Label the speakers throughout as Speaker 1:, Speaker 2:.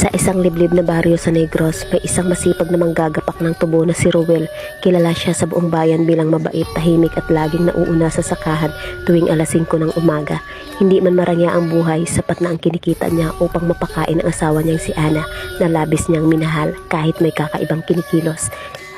Speaker 1: Sa isang liblib na baryo sa Negros, may isang masipag na manggagapak ng tubo na si Rowel. Kilala siya sa buong bayan bilang mabait, tahimik at laging nauuna sa sakahan tuwing alas 5 ng umaga. Hindi man marangya ang buhay, sapat na ang kinikita niya upang mapakain ang asawa niyang si Ana na labis niyang minahal kahit may kakaibang kinikilos.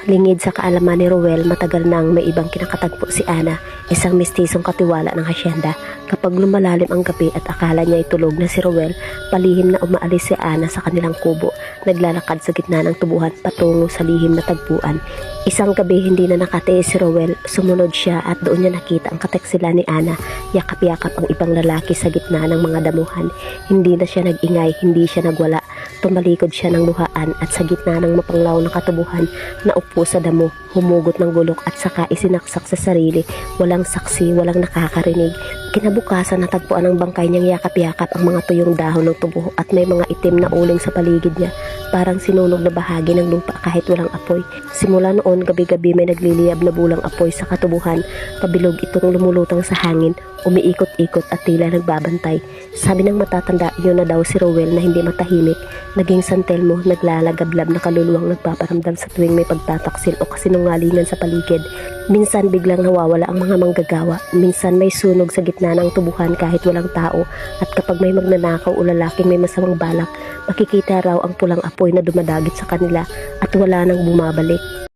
Speaker 1: Lingid sa kaalaman ni Rowel, matagal nang may ibang kinakatagpo si Ana, isang mistisong katiwala ng hasyenda. Kapag lumalalim ang gabi at akala niya ay tulog na si Rowel, palihim na umaalis si Ana sa kanilang kubo, naglalakad sa gitna ng tubuhan patungo sa lihim na tagpuan. Isang gabi hindi na nakatiis si Rowel, sumunod siya at doon niya nakita ang kateksila ni Ana, yakap-yakap ang ibang lalaki sa gitna ng mga damuhan. Hindi na siya nag-ingay, hindi siya nagwala. Tumalikod siya ng luhaan at sa gitna ng mapanglaw na katubuhan, naupo sa damo, humugot ng gulok at saka isinaksak sa sarili. Walang saksi, walang nakakarinig. Kinabukasan natagpuan ng bangkay niyang yakap-yakap ang mga tuyong dahon ng tubo at may mga itim na uling sa paligid niya. Parang sinunog na bahagi ng lupa kahit walang apoy. Simula noon, gabi-gabi may nagliliyab na bulang apoy sa katubuhan. Pabilog itong lumulutang sa hangin, umiikot-ikot at tila nagbabantay. Sabi ng matatanda, yun na daw si Rowel na hindi matahimik. Naging santelmo, naglalagablab na kaluluwang nagpaparamdam sa tuwing may pagtataksil o kasinungalingan sa paligid. Minsan biglang nawawala ang mga manggagawa. Minsan may sunog sa gitna ng tubuhan kahit walang tao. At kapag may magnanakaw o lalaking may masamang balak, makikita raw ang pulang apoy na dumadagit sa kanila at wala nang bumabalik.